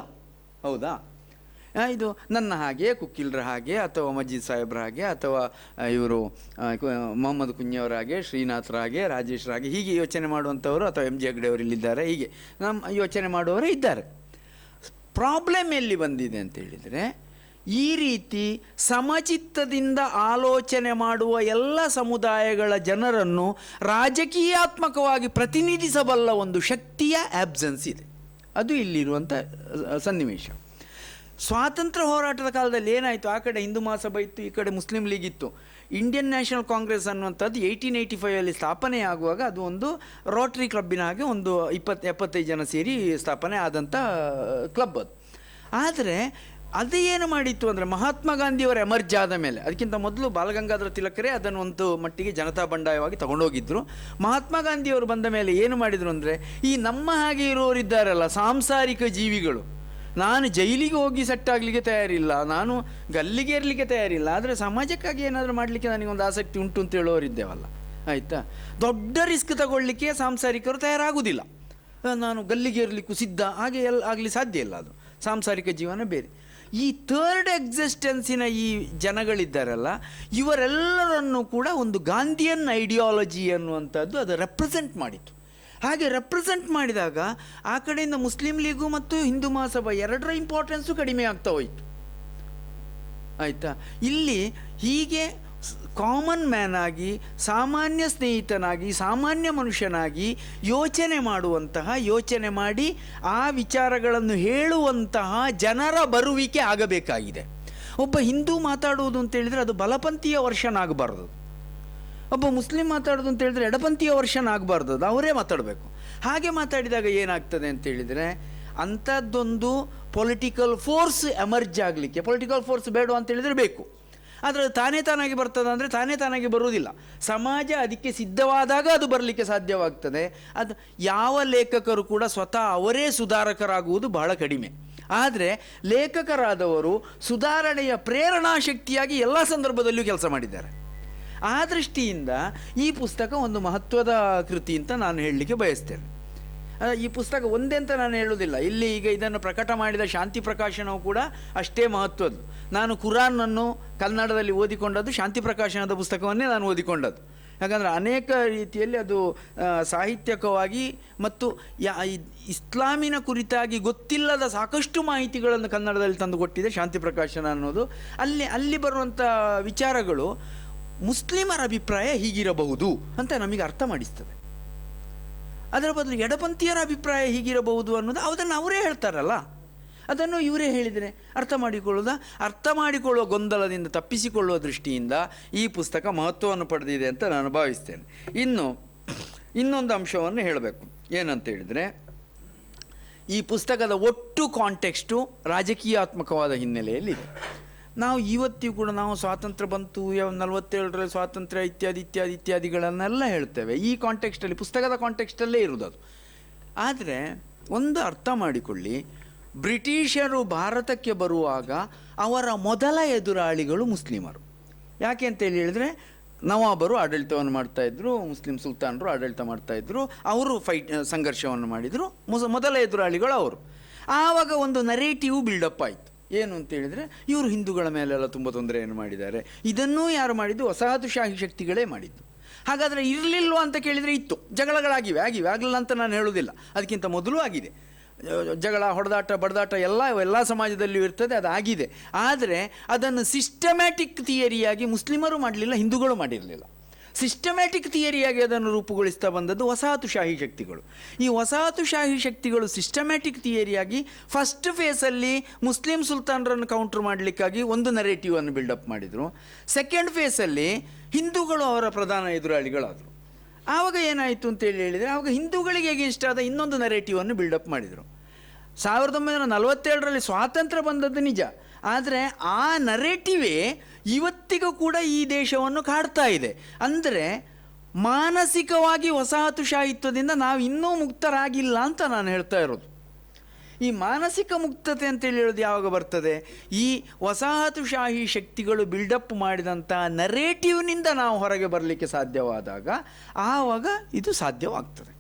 ಹೌದಾ? ಇದು ನನ್ನ ಹಾಗೆ, ಕುಕ್ಕಿಲ್ರ ಹಾಗೆ, ಅಥವಾ ಮಜೀದ್ ಸಾಹೇಬ್ರ ಹಾಗೆ, ಅಥವಾ ಇವರು ಮೊಹಮ್ಮದ್ ಕುಂಜಿಯವರ ಹಾಗೆ, ಶ್ರೀನಾಥ್ರ ಹಾಗೆ, ರಾಜೇಶ್ರ ಹಾಗೆ, ಹೀಗೆ ಯೋಚನೆ ಮಾಡುವಂಥವರು ಅಥವಾ ಎಂ ಜಿ ಹೆಗ್ಡೆಯವರು ಇಲ್ಲಿದ್ದಾರೆ ಹೀಗೆ. ನಮ್ಮ ಯೋಚನೆ ಮಾಡುವವರೇ ಇದ್ದಾರೆ. ಪ್ರಾಬ್ಲಮ್ ಎಲ್ಲಿ ಬಂದಿದೆ ಅಂತ ಹೇಳಿದರೆ, ಈ ರೀತಿ ಸಮಚಿತ್ತದಿಂದ ಆಲೋಚನೆ ಮಾಡುವ ಎಲ್ಲ ಸಮುದಾಯಗಳ ಜನರನ್ನು ರಾಜಕೀಯಾತ್ಮಕವಾಗಿ ಪ್ರತಿನಿಧಿಸಬಲ್ಲ ಒಂದು ಶಕ್ತಿಯ ಆಬ್ಸೆನ್ಸ್ ಇದೆ. ಅದು ಇಲ್ಲಿರುವಂಥ ಸನ್ನಿವೇಶ. ಸ್ವಾತಂತ್ರ್ಯ ಹೋರಾಟದ ಕಾಲದಲ್ಲಿ ಏನಾಯಿತು? ಆ ಕಡೆ ಹಿಂದೂ ಮಹಾಸಭೆ ಇತ್ತು, ಈ ಕಡೆ ಮುಸ್ಲಿಂ ಲೀಗ್ ಇತ್ತು. ಇಂಡಿಯನ್ ನ್ಯಾಷನಲ್ ಕಾಂಗ್ರೆಸ್ ಅನ್ನುವಂಥದ್ದು ಏಯ್ಟೀನ್ ಏಯ್ಟಿ ಫೈವಲ್ಲಿ ಸ್ಥಾಪನೆ ಆಗುವಾಗ ಅದು ಒಂದು ರೋಟ್ರಿ ಕ್ಲಬ್ಬಿನ ಹಾಗೆ ಒಂದು ಇಪ್ಪತ್ತು, ಎಪ್ಪತ್ತೈದು ಜನ ಸೇರಿ ಸ್ಥಾಪನೆ ಆದಂಥ ಕ್ಲಬ್ ಅದು. ಆದರೆ ಅದು ಏನು ಮಾಡಿತ್ತು ಅಂದರೆ ಮಹಾತ್ಮ ಗಾಂಧಿಯವರ ಎಮರ್ಜ್ ಆದ ಮೇಲೆ, ಅದಕ್ಕಿಂತ ಮೊದಲು ಬಾಲಗಂಗಾಧರ ತಿಲಕರೇ ಅದನ್ನು ಒಂದು ಮಟ್ಟಿಗೆ ಜನತಾ ಬಂಡಾಯವಾಗಿ ತಗೊಂಡೋಗಿದ್ದರು ಮಹಾತ್ಮ ಗಾಂಧಿಯವರು ಬಂದ ಮೇಲೆ ಏನು ಮಾಡಿದರು ಅಂದರೆ, ಈ ನಮ್ಮ ಹಾಗೆ ಇರೋರಿದ್ದಾರಲ್ಲ ಸಾಂಸಾರಿಕ ಜೀವಿಗಳು ನಾನು ಜೈಲಿಗೆ ಹೋಗಿ ಸೆಟ್ ಆಗಲಿಕ್ಕೆ ತಯಾರಿಲ್ಲ, ನಾನು ಗಲ್ಲಿಗೆ ಇರಲಿಕ್ಕೆ ತಯಾರಿಲ್ಲ, ಆದರೆ ಸಮಾಜಕ್ಕಾಗಿ ಏನಾದರೂ ಮಾಡಲಿಕ್ಕೆ ನನಗೊಂದು ಆಸಕ್ತಿ ಉಂಟು ಅಂತ ಹೇಳೋರಿದ್ದೇವಲ್ಲ, ಆಯಿತಾ? ದೊಡ್ಡ ರಿಸ್ಕ್ ತಗೊಳ್ಳಿಕ್ಕೆ ಸಾಂಸಾರಿಕರು ತಯಾರಾಗುವುದಿಲ್ಲ. ನಾನು ಗಲ್ಲಿಗೆ ಇರಲಿಕ್ಕೂ ಸಿದ್ಧ, ಹಾಗೆ ಎಲ್ಲ ಆಗಲಿ ಸಾಧ್ಯ ಇಲ್ಲ ಅದು. ಸಾಂಸಾರಿಕ ಜೀವನ ಬೇರೆ. ಈ ಥರ್ಡ್ ಎಕ್ಸಿಸ್ಟೆನ್ಸಿನ ಈ ಜನಗಳಿದ್ದಾರಲ್ಲ, ಇವರೆಲ್ಲರನ್ನು ಕೂಡ ಒಂದು ಗಾಂಧಿಯನ್ ಐಡಿಯಾಲಜಿ ಅನ್ನುವಂಥದ್ದು ಅದು ರೆಪ್ರೆಸೆಂಟ್ ಮಾಡಿತು ಹಾಗೆ ರೆಪ್ರೆಸೆಂಟ್ ಮಾಡಿದಾಗ ಆ ಕಡೆಯಿಂದ ಮುಸ್ಲಿಂ ಲೀಗು ಮತ್ತು ಹಿಂದೂ ಮಹಾಸಭಾ ಎರಡರ ಇಂಪಾರ್ಟೆನ್ಸು ಕಡಿಮೆ ಆಗ್ತಾ ಹೋಯಿತು. ಆಯಿತಾ? ಇಲ್ಲಿ ಹೀಗೆ ಕಾಮನ್ ಮ್ಯಾನ್ ಆಗಿ, ಸಾಮಾನ್ಯ ಸ್ನೇಹಿತನಾಗಿ, ಸಾಮಾನ್ಯ ಮನುಷ್ಯನಾಗಿ ಯೋಚನೆ ಮಾಡುವಂತಹ, ಯೋಚನೆ ಮಾಡಿ ಆ ವಿಚಾರಗಳನ್ನು ಹೇಳುವಂತಹ ಜನರ ಬರುವಿಕೆ ಆಗಬೇಕಾಗಿದೆ. ಒಬ್ಬ ಹಿಂದೂ ಮಾತಾಡುವುದು ಅಂತ ಹೇಳಿದರೆ ಅದು ಬಲಪಂಥೀಯ ವರ್ಷನಾಗಬಾರ್ದು. ಒಬ್ಬ ಮುಸ್ಲಿಂ ಮಾತಾಡೋದು ಅಂತ ಹೇಳಿದ್ರೆ ಎಡಪಂಥೀಯ ವರ್ಷನ್ ಆಗಬಾರ್ದು, ಅದು ಅವರೇ ಮಾತಾಡಬೇಕು. ಹಾಗೆ ಮಾತಾಡಿದಾಗ ಏನಾಗ್ತದೆ ಅಂತ ಹೇಳಿದರೆ, ಅಂಥದ್ದೊಂದು ಪೊಲಿಟಿಕಲ್ ಫೋರ್ಸ್ ಎಮರ್ಜ್ ಆಗಲಿಕ್ಕೆ ಪೊಲಿಟಿಕಲ್ ಫೋರ್ಸ್ ಬೇಡ ಅಂತ ಹೇಳಿದರೆ ಬೇಕು. ಆದರೆ ತಾನೇ ತಾನಾಗಿ ಬರ್ತದೆ ಅಂದರೆ ತಾನೇ ತಾನಾಗಿ ಬರುವುದಿಲ್ಲ. ಸಮಾಜ ಅದಕ್ಕೆ ಸಿದ್ಧವಾದಾಗ ಅದು ಬರಲಿಕ್ಕೆ ಸಾಧ್ಯವಾಗ್ತದೆ. ಅದು ಯಾವ ಲೇಖಕರು ಕೂಡ ಸ್ವತಃ ಅವರೇ ಸುಧಾರಕರಾಗುವುದು ಬಹಳ ಕಡಿಮೆ. ಆದರೆ ಲೇಖಕರಾದವರು ಸುಧಾರಣೆಯ ಪ್ರೇರಣಾ ಶಕ್ತಿಯಾಗಿ ಎಲ್ಲ ಸಂದರ್ಭದಲ್ಲಿಯೂ ಕೆಲಸ ಮಾಡಿದ್ದಾರೆ. ಆ ದೃಷ್ಟಿಯಿಂದ ಈ ಪುಸ್ತಕ ಒಂದು ಮಹತ್ವದ ಕೃತಿ ಅಂತ ನಾನು ಹೇಳಲಿಕ್ಕೆ ಬಯಸ್ತೇನೆ. ಈ ಪುಸ್ತಕ ಒಂದೇ ಅಂತ ನಾನು ಹೇಳುವುದಿಲ್ಲ. ಇಲ್ಲಿ ಈಗ ಇದನ್ನು ಪ್ರಕಟ ಮಾಡಿದ ಶಾಂತಿ ಪ್ರಕಾಶನವು ಕೂಡ ಅಷ್ಟೇ ಮಹತ್ವದ್ದು. ನಾನು ಕುರಾನನ್ನು ಕನ್ನಡದಲ್ಲಿ ಓದಿಕೊಂಡದ್ದು ಶಾಂತಿ ಪ್ರಕಾಶನದ ಪುಸ್ತಕವನ್ನೇ ನಾನು ಓದಿಕೊಂಡದ್ದು. ಯಾಕಂದರೆ ಅನೇಕ ರೀತಿಯಲ್ಲಿ ಅದು ಸಾಹಿತ್ಯಕವಾಗಿ ಮತ್ತು ಯಾ ಇಸ್ಲಾಮಿನ ಕುರಿತಾಗಿ ಗೊತ್ತಿಲ್ಲದ ಸಾಕಷ್ಟು ಮಾಹಿತಿಗಳನ್ನು ಕನ್ನಡದಲ್ಲಿ ತಂದು ಕೊಟ್ಟಿದೆ ಶಾಂತಿ ಪ್ರಕಾಶನ ಅನ್ನೋದು. ಅಲ್ಲಿ ಅಲ್ಲಿ ಬರುವಂಥ ವಿಚಾರಗಳು ಮುಸ್ಲಿಮರ ಅಭಿಪ್ರಾಯ ಹೀಗಿರಬಹುದು ಅಂತ ನಮಗೆ ಅರ್ಥ ಮಾಡಿಸ್ತದೆ. ಅದರ ಬದಲು ಎಡಪಂಥೀಯರ ಅಭಿಪ್ರಾಯ ಹೀಗಿರಬಹುದು ಅನ್ನೋದು ಅದನ್ನು ಅವರೇ ಹೇಳ್ತಾರಲ್ಲ. ಅದನ್ನು ಇವರೇ ಹೇಳಿದರೆ ಅರ್ಥ ಮಾಡಿಕೊಳ್ಳೋದ ಅರ್ಥ ಮಾಡಿಕೊಳ್ಳುವ ಗೊಂದಲದಿಂದ, ತಪ್ಪಿಸಿಕೊಳ್ಳುವ ದೃಷ್ಟಿಯಿಂದ ಈ ಪುಸ್ತಕ ಮಹತ್ವವನ್ನು ಪಡೆದಿದೆ ಅಂತ ನಾನು ಭಾವಿಸ್ತೇನೆ. ಇನ್ನು, ಇನ್ನೊಂದು ಅಂಶವನ್ನು ಹೇಳಬೇಕು. ಏನಂತ ಹೇಳಿದರೆ, ಈ ಪುಸ್ತಕದ ಒಟ್ಟು ಕಾಂಟೆಕ್ಸ್ಟು ರಾಜಕೀಯಾತ್ಮಕವಾದ ಹಿನ್ನೆಲೆಯಲ್ಲಿದೆ ನಾವು ಇವತ್ತಿಗೂ ಕೂಡ ನಾವು ಸ್ವಾತಂತ್ರ್ಯ ಬಂತು ನಲವತ್ತೇಳರಲ್ಲಿ ಸ್ವಾತಂತ್ರ್ಯ ಇತ್ಯಾದಿ ಇತ್ಯಾದಿ, ಇತ್ಯಾದಿಗಳನ್ನೆಲ್ಲ ಹೇಳ್ತೇವೆ. ಈ ಕಾಂಟೆಕ್ಸ್ಟಲ್ಲಿ ಪುಸ್ತಕದ ಕಾಂಟೆಕ್ಸ್ಟಲ್ಲೇ ಇರುವುದು ಅದು. ಆದರೆ ಒಂದು ಅರ್ಥ ಮಾಡಿಕೊಳ್ಳಿ, ಬ್ರಿಟಿಷರು ಭಾರತಕ್ಕೆ ಬರುವಾಗ ಅವರ ಮೊದಲ ಎದುರಾಳಿಗಳು ಮುಸ್ಲಿಮರು. ಯಾಕೆ ಅಂತೇಳಿ ಹೇಳಿದರೆ, ನವಾಬರು ಆಡಳಿತವನ್ನು ಮಾಡ್ತಾಯಿದ್ರು ಮುಸ್ಲಿಂ ಸುಲ್ತಾನರು ಆಡಳಿತ ಮಾಡ್ತಾಯಿದ್ರು ಅವರು ಫೈಟ್ ಸಂಘರ್ಷವನ್ನು ಮಾಡಿದರು ಮೊದಲ ಎದುರಾಳಿಗಳು ಅವರು. ಆವಾಗ ಒಂದು ನರೇಟಿವ್ ಬಿಲ್ಡಪ್ ಆಯಿತು. ಏನು ಅಂತ ಹೇಳಿದರೆ, ಇವರು ಹಿಂದೂಗಳ ಮೇಲೆಲ್ಲ ತುಂಬ ತೊಂದರೆಯನ್ನು ಮಾಡಿದ್ದಾರೆ. ಇದನ್ನೂ ಯಾರು ಮಾಡಿದ್ದು? ವಸಾಹತುಶಾಹಿ ಶಕ್ತಿಗಳೇ ಮಾಡಿದ್ದು. ಹಾಗಾದರೆ ಇರಲಿಲ್ವ ಅಂತ ಕೇಳಿದರೆ ಇತ್ತು. ಜಗಳಗಳಾಗಿವೆ, ಆಗಿವೆ. ಆಗಲಿಲ್ಲ ಅಂತ ನಾನು ಹೇಳುವುದಿಲ್ಲ. ಅದಕ್ಕಿಂತ ಮೊದಲು ಆಗಿದೆ. ಜಗಳ, ಹೊಡೆದಾಟ, ಬಡದಾಟ ಎಲ್ಲ ಎಲ್ಲ ಸಮಾಜದಲ್ಲಿಯೂ ಇರ್ತದೆ, ಅದು ಆಗಿದೆ. ಆದರೆ ಅದನ್ನು ಸಿಸ್ಟಮ್ಯಾಟಿಕ್ ಥಿಯರಿಯಾಗಿ ಮುಸ್ಲಿಮರು ಮಾಡಲಿಲ್ಲ, ಹಿಂದೂಗಳು ಮಾಡಿರಲಿಲ್ಲ. ಸಿಸ್ಟಮ್ಯಾಟಿಕ್ ಥಿಯರಿಯಾಗಿ ಅದನ್ನು ರೂಪುಗೊಳಿಸ್ತಾ ಬಂದದ್ದು ವಸಾಹತುಶಾಹಿ ಶಕ್ತಿಗಳು. ಈ ವಸಾಹತುಶಾಹಿ ಶಕ್ತಿಗಳು ಸಿಸ್ಟಮ್ಯಾಟಿಕ್ ಥಿಯರಿಯಾಗಿ ಫಸ್ಟ್ ಫೇಸಲ್ಲಿ ಮುಸ್ಲಿಂ ಸುಲ್ತಾನರನ್ನು ಕೌಂಟರ್ ಮಾಡಲಿಕ್ಕಾಗಿ ಒಂದು ನರೇಟಿವನ್ನು ಬಿಲ್ಡಪ್ ಮಾಡಿದರು. ಸೆಕೆಂಡ್ ಫೇಸಲ್ಲಿ ಹಿಂದೂಗಳು ಅವರ ಪ್ರಧಾನ ಎದುರಾಳಿಗಳಾದರು. ಆವಾಗ ಏನಾಯಿತು ಅಂತೇಳಿ ಹೇಳಿದರೆ ಆವಾಗ ಹಿಂದೂಗಳಿಗೆ ಇಷ್ಟ ಆದ ಇನ್ನೊಂದು ನರೇಟಿವನ್ನು ಬಿಲ್ಡಪ್ ಮಾಡಿದರು. ಸಾವಿರದ ಒಂಬೈನೂರ ನಲವತ್ತೇಳರಲ್ಲಿ ಸ್ವಾತಂತ್ರ್ಯ ಬಂದದ್ದು ನಿಜ. ಆದರೆ ಆ ನರೇಟಿವೇ ಇವತ್ತಿಗೂ ಕೂಡ ಈ ದೇಶವನ್ನು ಕಾಡ್ತಾ ಇದೆ. ಅಂದರೆ ಮಾನಸಿಕವಾಗಿ ವಸಾಹತುಶಾಹಿತ್ವದಿಂದ ನಾವು ಇನ್ನೂ ಮುಕ್ತರಾಗಿಲ್ಲ ಅಂತ ನಾನು ಹೇಳ್ತಾ ಇರೋದು. ಈ ಮಾನಸಿಕ ಮುಕ್ತತೆ ಅಂತೇಳಿ ಹೇಳೋದು ಯಾವಾಗ ಬರ್ತದೆ? ಈ ವಸಾಹತುಶಾಹಿ ಶಕ್ತಿಗಳು ಬಿಲ್ಡಪ್ ಮಾಡಿದಂಥ ನರೇಟಿವ್ನಿಂದ ನಾವು ಹೊರಗೆ ಬರಲಿಕ್ಕೆ ಸಾಧ್ಯವಾದಾಗ ಆವಾಗ ಇದು ಸಾಧ್ಯವಾಗ್ತದೆ.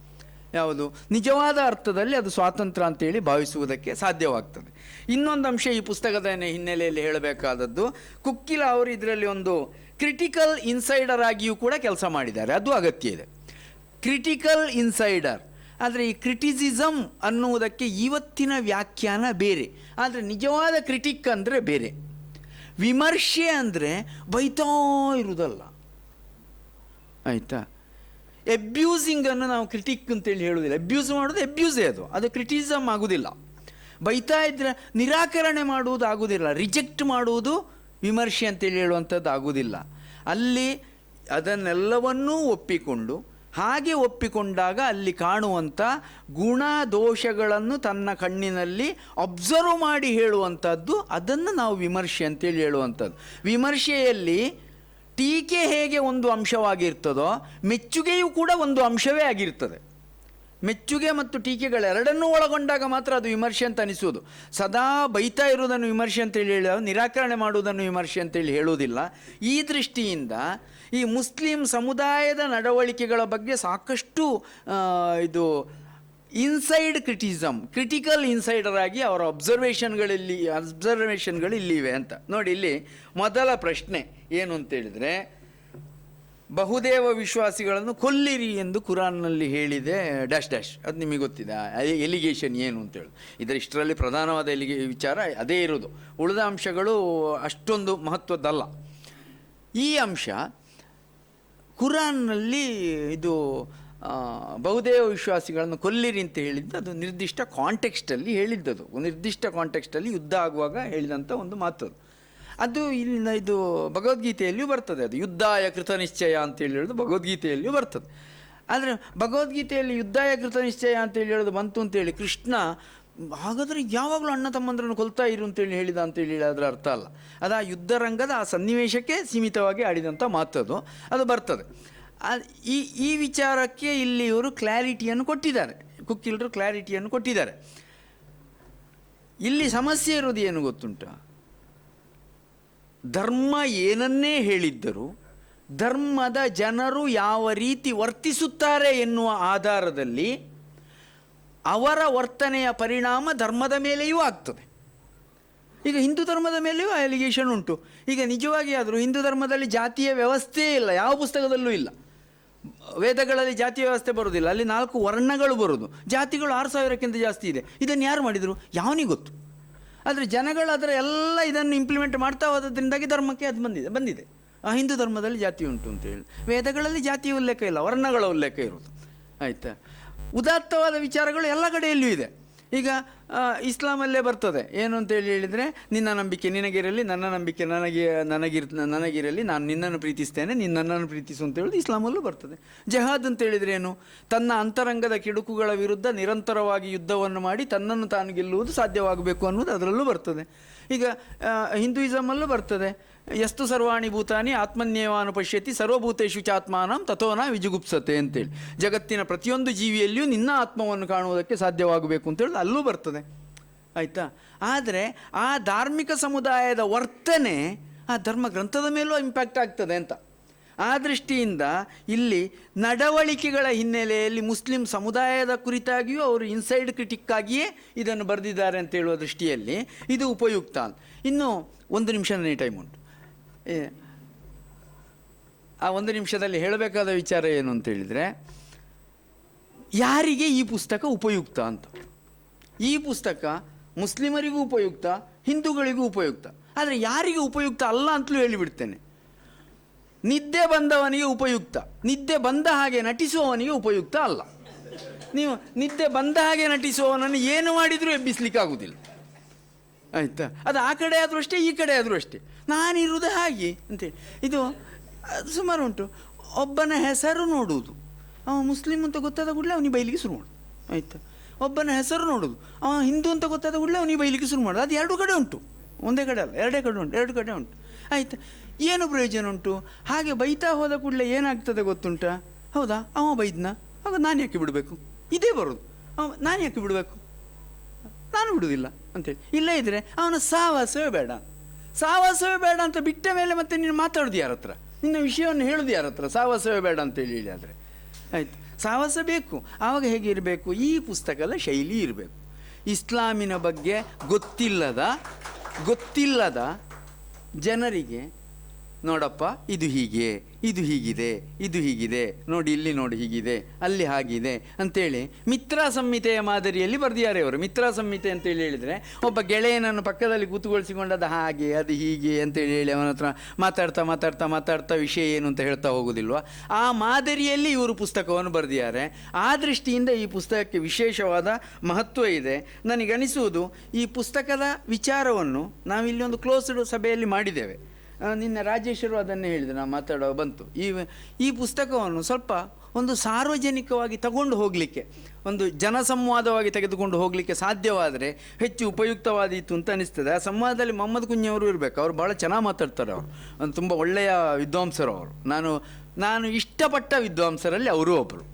ಯಾವುದು? ನಿಜವಾದ ಅರ್ಥದಲ್ಲಿ ಅದು ಸ್ವಾತಂತ್ರ್ಯ ಅಂತೇಳಿ ಭಾವಿಸುವುದಕ್ಕೆ ಸಾಧ್ಯವಾಗ್ತದೆ. ಇನ್ನೊಂದು ಅಂಶ ಈ ಪುಸ್ತಕದ ಹಿನ್ನೆಲೆಯಲ್ಲಿ ಹೇಳಬೇಕಾದದ್ದು, ಕುಕ್ಕಿಲ ಅವರು ಇದರಲ್ಲಿ ಒಂದು ಕ್ರಿಟಿಕಲ್ ಇನ್ಸೈಡರ್ ಆಗಿಯೂ ಕೂಡ ಕೆಲಸ ಮಾಡಿದ್ದಾರೆ. ಅದು ಅಗತ್ಯ ಇದೆ. ಕ್ರಿಟಿಕಲ್ ಇನ್ಸೈಡರ್ ಆದರೆ ಈ ಕ್ರಿಟಿಸಿಸಮ್ ಅನ್ನುವುದಕ್ಕೆ ಇವತ್ತಿನ ವ್ಯಾಖ್ಯಾನ ಬೇರೆ. ಆದರೆ ನಿಜವಾದ ಕ್ರಿಟಿಕ್ ಅಂದರೆ ಬೇರೆ. ವಿಮರ್ಶೆ ಅಂದರೆ ಬೈತಾ ಇರುವುದಲ್ಲ. ಆಯಿತಾ? ಎಬ್ಯೂಸಿಂಗನ್ನು ನಾವು ಕ್ರಿಟಿಕ್ ಅಂತೇಳಿ ಹೇಳುವುದಿಲ್ಲ. ಎಬ್ಯೂಸ್ ಮಾಡೋದು ಎಬ್ಯೂಸೇ ಅದು. ಅದು ಕ್ರಿಟಿಸಮ್ ಆಗುವುದಿಲ್ಲ. ಬೈತಾ ಇದ್ರೆ ನಿರಾಕರಣೆ ಮಾಡುವುದು ಆಗುವುದಿಲ್ಲ. ರಿಜೆಕ್ಟ್ ಮಾಡುವುದು ವಿಮರ್ಶೆ ಅಂತೇಳಿ ಹೇಳುವಂಥದ್ದು ಆಗುವುದಿಲ್ಲ. ಅಲ್ಲಿ ಅದನ್ನೆಲ್ಲವನ್ನೂ ಒಪ್ಪಿಕೊಂಡು, ಹಾಗೆ ಒಪ್ಪಿಕೊಂಡಾಗ ಅಲ್ಲಿ ಕಾಣುವಂಥ ಗುಣ ದೋಷಗಳನ್ನು ತನ್ನ ಕಣ್ಣಿನಲ್ಲಿ ಅಬ್ಸರ್ವ್ ಮಾಡಿ ಹೇಳುವಂಥದ್ದು, ಅದನ್ನು ನಾವು ವಿಮರ್ಶೆ ಅಂತೇಳಿ ಹೇಳುವಂಥದ್ದು. ವಿಮರ್ಶೆಯಲ್ಲಿ ಟೀಕೆ ಹೇಗೆ ಒಂದು ಅಂಶವಾಗಿರ್ತದೋ ಮೆಚ್ಚುಗೆಯೂ ಕೂಡ ಒಂದು ಅಂಶವೇ ಆಗಿರ್ತದೆ. ಮೆಚ್ಚುಗೆ ಮತ್ತು ಟೀಕೆಗಳೆರಡನ್ನೂ ಒಳಗೊಂಡಾಗ ಮಾತ್ರ ಅದು ವಿಮರ್ಶೆ ಅಂತ ಅನಿಸುವುದು. ಸದಾ ಬೈತಾ ಇರುವುದನ್ನು ವಿಮರ್ಶೆ ಅಂತೇಳಿ ಹೇಳ ನಿರಾಕರಣೆ ಮಾಡುವುದನ್ನು ವಿಮರ್ಶೆ ಅಂತೇಳಿ ಹೇಳುವುದಿಲ್ಲ. ಈ ದೃಷ್ಟಿಯಿಂದ ಈ ಮುಸ್ಲಿಂ ಸಮುದಾಯದ ನಡವಳಿಕೆಗಳ ಬಗ್ಗೆ ಸಾಕಷ್ಟು ಇದು ಇನ್ಸೈಡ್ ಕ್ರಿಟಿಸಮ್ ಕ್ರಿಟಿಕಲ್ ಇನ್ಸೈಡರ್ ಆಗಿ ಅವರ ಅಬ್ಸರ್ವೇಷನ್ಗಳಲ್ಲಿ ಅಬ್ಸರ್ವೇಷನ್ಗಳು ಇಲ್ಲಿವೆ ಅಂತ. ನೋಡಿ ಇಲ್ಲಿ ಮೊದಲ ಪ್ರಶ್ನೆ ಏನು ಅಂತೇಳಿದರೆ ಬಹುದೇವ ವಿಶ್ವಾಸಿಗಳನ್ನು ಕೊಲ್ಲಿರಿ ಎಂದು ಕುರಾನ್ನಲ್ಲಿ ಹೇಳಿದೆ ಡ್ಯಾಶ್ ಡ್ಯಾಶ್ ಅದು ನಿಮಗೆ ಗೊತ್ತಿದೆ ಎಲಿಗೇಷನ್ ಏನು ಅಂತೇಳಿ ಇದರ ಇಷ್ಟರಲ್ಲಿ ಪ್ರಧಾನವಾದ ಎಲಿಗೆ ವಿಚಾರ ಅದೇ ಇರೋದು ಉಳಿದ ಅಂಶಗಳು ಅಷ್ಟೊಂದು ಮಹತ್ವದ್ದಲ್ಲ. ಈ ಅಂಶ ಕುರಾನ್ನಲ್ಲಿ ಇದು ಬಹುದೇವ ವಿಶ್ವಾಸಿಗಳನ್ನು ಕೊಲ್ಲಿರಿ ಅಂತ ಹೇಳಿದ್ದು ಅದು ನಿರ್ದಿಷ್ಟ ಕಾಂಟೆಕ್ಸ್ಟಲ್ಲಿ ಹೇಳಿದ್ದದು. ನಿರ್ದಿಷ್ಟ ಕಾಂಟೆಕ್ಸ್ಟಲ್ಲಿ ಯುದ್ಧ ಆಗುವಾಗ ಹೇಳಿದಂಥ ಒಂದು ಮಾತು ಅದು. ಅದು ಇಲ್ಲಿನ ಇದು ಭಗವದ್ಗೀತೆಯಲ್ಲಿಯೂ ಬರ್ತದೆ ಅದು. ಯುದ್ಧಾಯ ಕೃತ ನಿಶ್ಚಯ ಅಂತೇಳಿ ಹೇಳೋದು ಭಗವದ್ಗೀತೆಯಲ್ಲಿಯೂ ಬರ್ತದೆ. ಆದರೆ ಭಗವದ್ಗೀತೆಯಲ್ಲಿ ಯುದ್ಧಾಯ ಕೃತ ನಿಶ್ಚಯ ಅಂತೇಳಿ ಹೇಳೋದು ಬಂತು ಅಂತೇಳಿ ಕೃಷ್ಣ ಹಾಗಾದರೆ ಯಾವಾಗಲೂ ಅಣ್ಣ ತಮ್ಮಂದ್ರನ್ನು ಕೊಲ್ತಾ ಇರು ಅಂತೇಳಿ ಹೇಳಿದ ಅಂತೇಳಿ ಅದರ ಅರ್ಥ ಅಲ್ಲ. ಅದು ಆ ಯುದ್ಧರಂಗದ ಆ ಸನ್ನಿವೇಶಕ್ಕೆ ಸೀಮಿತವಾಗಿ ಆಡಿದಂಥ ಮಾತದು. ಅದು ಬರ್ತದೆ. ಈ ಈ ವಿಚಾರಕ್ಕೆ ಇಲ್ಲಿ ಇವರು ಕ್ಲಾರಿಟಿಯನ್ನು ಕೊಟ್ಟಿದ್ದಾರೆ. ಕುಕ್ಕಿಲ್ರು ಕ್ಲಾರಿಟಿಯನ್ನು ಕೊಟ್ಟಿದ್ದಾರೆ. ಇಲ್ಲಿ ಸಮಸ್ಯೆ ಇರೋದು ಏನು ಗೊತ್ತುಂಟ? ಧರ್ಮ ಏನನ್ನೇ ಹೇಳಿದ್ದರೂ ಧರ್ಮದ ಜನರು ಯಾವ ರೀತಿ ವರ್ತಿಸುತ್ತಾರೆ ಎನ್ನುವ ಆಧಾರದಲ್ಲಿ ಅವರ ವರ್ತನೆಯ ಪರಿಣಾಮ ಧರ್ಮದ ಮೇಲೆಯೂ ಆಗ್ತದೆ. ಈಗ ಹಿಂದೂ ಧರ್ಮದ ಮೇಲೆಯೂ ಅಲಿಗೇಷನ್ ಉಂಟು. ಈಗ ನಿಜವಾಗಿ ಆದರೂ ಹಿಂದೂ ಧರ್ಮದಲ್ಲಿ ಜಾತಿಯ ವ್ಯವಸ್ಥೆಯೇ ಇಲ್ಲ, ಯಾವ ಪುಸ್ತಕದಲ್ಲೂ ಇಲ್ಲ. ವೇದಗಳಲ್ಲಿ ಜಾತಿ ವ್ಯವಸ್ಥೆ ಬರೋದಿಲ್ಲ ಅಲ್ಲಿ ನಾಲ್ಕು ವರ್ಣಗಳು ಬರೋದು ಜಾತಿಗಳು ಆರು ಸಾವಿರಕ್ಕಿಂತ ಜಾಸ್ತಿ ಇದೆ. ಇದನ್ನು ಯಾರು ಮಾಡಿದರು? ಯಾವನಿಗೆ ಗೊತ್ತು. ಆದರೆ ಜನಗಳು ಅದರ ಎಲ್ಲ ಇದನ್ನು ಇಂಪ್ಲಿಮೆಂಟ್ ಮಾಡ್ತಾ ಹೋದ್ರಿಂದಾಗಿ ಧರ್ಮಕ್ಕೆ ಅದು ಬಂದಿದೆ ಬಂದಿದೆ. ಆ ಹಿಂದೂ ಧರ್ಮದಲ್ಲಿ ಜಾತಿ ಉಂಟು ಅಂತೇಳಿ ವೇದಗಳಲ್ಲಿ ಜಾತಿ ಉಲ್ಲೇಖ ಇಲ್ಲ, ವರ್ಣಗಳ ಉಲ್ಲೇಖ ಇರೋದು ಆಯಿತಾ? ಉದಾತ್ತವಾದ ವಿಚಾರಗಳು ಎಲ್ಲ ಕಡೆಯಲ್ಲೂ ಇದೆ. ಈಗ ಇಸ್ಲಾಮಲ್ಲೇ ಬರ್ತದೆ. ಏನು ಅಂತೇಳಿ ಹೇಳಿದರೆ, ನಿನ್ನ ನಂಬಿಕೆ ನಿನಗಿರಲಿ, ನನ್ನ ನಂಬಿಕೆ ನನಗೆ, ನನಗಿರ್, ನನಗಿರಲಿ, ನಾನು ನಿನ್ನನ್ನು ಪ್ರೀತಿಸ್ತೇನೆ, ನೀನು ನನ್ನನ್ನು ಪ್ರೀತಿಸು ಅಂತ ಹೇಳೋದು ಇಸ್ಲಾಮಲ್ಲೂ ಬರ್ತದೆ. ಜಹಾದ್ ಅಂತ ಹೇಳಿದ್ರೆ ಏನು? ತನ್ನ ಅಂತರಂಗದ ಕಿಡುಕುಗಳ ವಿರುದ್ಧ ನಿರಂತರವಾಗಿ ಯುದ್ಧವನ್ನು ಮಾಡಿ ತನ್ನನ್ನು ತಾನು ಗೆಲ್ಲುವುದು ಸಾಧ್ಯವಾಗಬೇಕು ಅನ್ನೋದು ಅದರಲ್ಲೂ ಬರ್ತದೆ. ಈಗ ಹಿಂದೂಯಿಸಮಲ್ಲೂ ಬರ್ತದೆ. ಎಷ್ಟು ಸರ್ವಾಣಿ ಭೂತಾನಿ ಆತ್ಮನ್ಯವಾನು ಪಶ್ಯತಿ ಸರ್ವಭೂತೇಶು ಚಾತ್ಮಾನಂ ತಥೋನ ವಿಜುಗುಪ್ಸತೆ ಅಂತೇಳಿ. ಜಗತ್ತಿನ ಪ್ರತಿಯೊಂದು ಜೀವಿಯಲ್ಲಿಯೂ ನಿನ್ನ ಆತ್ಮವನ್ನು ಕಾಣುವುದಕ್ಕೆ ಸಾಧ್ಯವಾಗಬೇಕು ಅಂತೇಳಿ ಅಲ್ಲೂ ಬರ್ತದೆ. ಆಯಿತಾ? ಆದರೆ ಆ ಧಾರ್ಮಿಕ ಸಮುದಾಯದ ವರ್ತನೆ ಆ ಧರ್ಮ ಗ್ರಂಥದ ಮೇಲೂ ಇಂಪ್ಯಾಕ್ಟ್ ಆಗ್ತದೆ ಅಂತ. ಆ ದೃಷ್ಟಿಯಿಂದ ಇಲ್ಲಿ ನಡವಳಿಕೆಗಳ ಹಿನ್ನೆಲೆಯಲ್ಲಿ ಮುಸ್ಲಿಂ ಸಮುದಾಯದ ಕುರಿತಾಗಿಯೂ ಅವರು ಇನ್ಸೈಡ್ ಕ್ರಿಟಿಕ್ಕಾಗಿಯೇ ಇದನ್ನು ಬರೆದಿದ್ದಾರೆ ಅಂತ ಹೇಳುವ ದೃಷ್ಟಿಯಲ್ಲಿ ಇದು ಉಪಯುಕ್ತ ಇನ್ನು ಒಂದು ನಿಮಿಷನೇ ಟೈಮ್ ಉಂಟು. ಆ ಒಂದು ನಿಮಿಷದಲ್ಲಿ ಹೇಳಬೇಕಾದ ವಿಚಾರ ಏನು ಅಂತ ಹೇಳಿದರೆ, ಯಾರಿಗೆ ಈ ಪುಸ್ತಕ ಉಪಯುಕ್ತ ಅಂತ. ಈ ಪುಸ್ತಕ ಮುಸ್ಲಿಮರಿಗೂ ಉಪಯುಕ್ತ, ಹಿಂದೂಗಳಿಗೂ ಉಪಯುಕ್ತ. ಆದರೆ ಯಾರಿಗೆ ಉಪಯುಕ್ತ ಅಲ್ಲ ಅಂತಲೂ ಹೇಳಿಬಿಡ್ತೇನೆ. ನಿದ್ದೆ ಬಂದವನಿಗೆ ಉಪಯುಕ್ತ. ನಿದ್ದೆ ಬಂದ ಹಾಗೆ ನಟಿಸುವವನಿಗೆ ಉಪಯುಕ್ತ ಅಲ್ಲ. ನೀವು ನಿದ್ದೆ ಬಂದ ಹಾಗೆ ನಟಿಸುವವನನ್ನು ಏನು ಮಾಡಿದರೂ ಎಬ್ಬಿಸ್ಲಿಕ್ಕೆ ಆಗುವುದಿಲ್ಲ ಆಯಿತಾ? ಅದು ಆ ಕಡೆ ಆದರೂ ಅಷ್ಟೇ, ಈ ಕಡೆ ಆದರೂ ಅಷ್ಟೇ. ನಾನಿರುವುದು ಹಾಗೆ ಅಂತೇಳಿ. ಇದು ಸುಮಾರು ಉಂಟು. ಒಬ್ಬನ ಹೆಸರು ನೋಡುವುದು. ಅವ ಮುಸ್ಲಿಂ ಅಂತ ಗೊತ್ತಾದ ಕೂಡಲೇ ಅವನಿಗೆ ಬೈಲಿಗೆ ಶುರು ಮಾಡು ಆಯಿತಾ? ಒಬ್ಬನ ಹೆಸರು ನೋಡೋದು ಅವ ಹಿಂದೂ ಅಂತ ಗೊತ್ತಾದ ಕೂಡಲೇ ಅವನಿಗೆ ಬೈಲಿಕ್ಕೆ ಶುರು ಮಾಡೋದು. ಅದು ಎರಡು ಕಡೆ ಉಂಟು. ಒಂದೇ ಕಡೆ ಅಲ್ಲ, ಎರಡೇ ಕಡೆ ಉಂಟು, ಎರಡು ಕಡೆ ಉಂಟು. ಆಯಿತಾ? ಏನು ಪ್ರಯೋಜನ ಉಂಟು? ಹಾಗೆ ಬೈತಾ ಹೋದ ಕೂಡಲೇ ಏನಾಗ್ತದೆ ಗೊತ್ತುಂಟಾ? ಹೌದಾ? ಅವ ಬೈದ್ನ. ಆಗ ನಾನು ಯಾಕೆ ಬಿಡಬೇಕು? ಇದೇ ಬರೋದು. ಅವ ನಾನು ಯಾಕೆ ಬಿಡಬೇಕು? ನಾನು ಬಿಡುವುದಿಲ್ಲ ಅಂತೇಳಿ. ಇಲ್ಲೇ ಇದ್ದರೆ ಅವನ ಸಾಹಸವೇ ಬೇಡ. ಸಾವಾಸವೇ ಬೇಡ ಅಂತ ಬಿಟ್ಟ ಮೇಲೆ ಮತ್ತೆ ನೀನು ಮಾತಾಡೋದು ಯಾರ ಹತ್ರ? ನಿನ್ನ ವಿಷಯವನ್ನು ಹೇಳೋದು ಯಾರ ಹತ್ರ? ಸಾವಾಸವೇ ಬೇಡ ಅಂತೇಳಿ ಹೇಳಿ ಆದರೆ. ಆಯಿತು. ಸಾಹಸ ಬೇಕು. ಆವಾಗ ಹೇಗಿರಬೇಕು ಈ ಪುಸ್ತಕದ ಶೈಲಿ ಇರಬೇಕು. ಇಸ್ಲಾಮಿನ ಬಗ್ಗೆ ಗೊತ್ತಿಲ್ಲದ ಗೊತ್ತಿಲ್ಲದ ಜನರಿಗೆ ನೋಡಪ್ಪ, ಇದು ಹೀಗೆ, ಇದು ಹೀಗಿದೆ ಇದು ಹೀಗಿದೆ, ನೋಡಿ ಇಲ್ಲಿ ನೋಡಿ ಹೀಗಿದೆ, ಅಲ್ಲಿ ಹಾಗಿದೆ ಅಂತೇಳಿ ಮಿತ್ರ ಸಂಹಿತೆಯ ಮಾದರಿಯಲ್ಲಿ ಬರೆದಿದ್ದಾರೆ ಅವರು ಮಿತ್ರ ಸಂಹಿತೆ ಅಂತೇಳಿ ಹೇಳಿದರೆ ಒಬ್ಬ ಗೆಳೆಯನನ್ನು ಪಕ್ಕದಲ್ಲಿ ಕೂತುಗೊಳಿಸಿಕೊಂಡದ್ದು ಹಾಗೆ, ಅದು ಹೀಗೆ ಅಂತೇಳಿ ಹೇಳಿ ಅವನ ಹತ್ರ ಮಾತಾಡ್ತಾ ಮಾತಾಡ್ತಾ ಮಾತಾಡ್ತಾ ವಿಷಯ ಏನು ಅಂತ ಹೇಳ್ತಾ ಹೋಗೋದಿಲ್ವ? ಆ ಮಾದರಿಯಲ್ಲಿ ಇವರು ಪುಸ್ತಕವನ್ನು ಬರೆದಿದ್ದಾರೆ. ಆ ದೃಷ್ಟಿಯಿಂದ ಈ ಪುಸ್ತಕಕ್ಕೆ ವಿಶೇಷವಾದ ಮಹತ್ವ ಇದೆ. ನನಗನಿಸುವುದು ಈ ಪುಸ್ತಕದ ವಿಚಾರವನ್ನು ನಾವಿಲ್ಲಿ ಒಂದು ಕ್ಲೋಸ್ಡ್ ಸಭೆಯಲ್ಲಿ ಮಾಡಿದ್ದೇವೆ. ನಿನ್ನೆ ರಾಜೇಶ್ವರು ಅದನ್ನೇ ಹೇಳಿದೆ ನಾವು ಮಾತಾಡೋ ಬಂತು. ಈ ಈ ಪುಸ್ತಕವನ್ನು ಸ್ವಲ್ಪ ಒಂದು ಸಾರ್ವಜನಿಕವಾಗಿ ತಗೊಂಡು ಹೋಗಲಿಕ್ಕೆ, ಒಂದು ಜನಸಂವಾದವಾಗಿ ತೆಗೆದುಕೊಂಡು ಹೋಗಲಿಕ್ಕೆ ಸಾಧ್ಯವಾದರೆ ಹೆಚ್ಚು ಉಪಯುಕ್ತವಾದೀತು ಅಂತ ಅನಿಸ್ತದೆ. ಆ ಸಂವಾದದಲ್ಲಿ ಮೊಹಮ್ಮದ್ ಕುಂಜಿಯವರು ಇರಬೇಕು, ಅವರು ಭಾಳ ಚೆನ್ನಾಗಿ ಮಾತಾಡ್ತಾರೆ ಅವರು. ಒಂದು ತುಂಬ ಒಳ್ಳೆಯ ವಿದ್ವಾಂಸರು ಅವರು. ನಾನು ನಾನು ಇಷ್ಟಪಟ್ಟ ವಿದ್ವಾಂಸರಲ್ಲಿ ಅವರೂ ಒಬ್ಬರು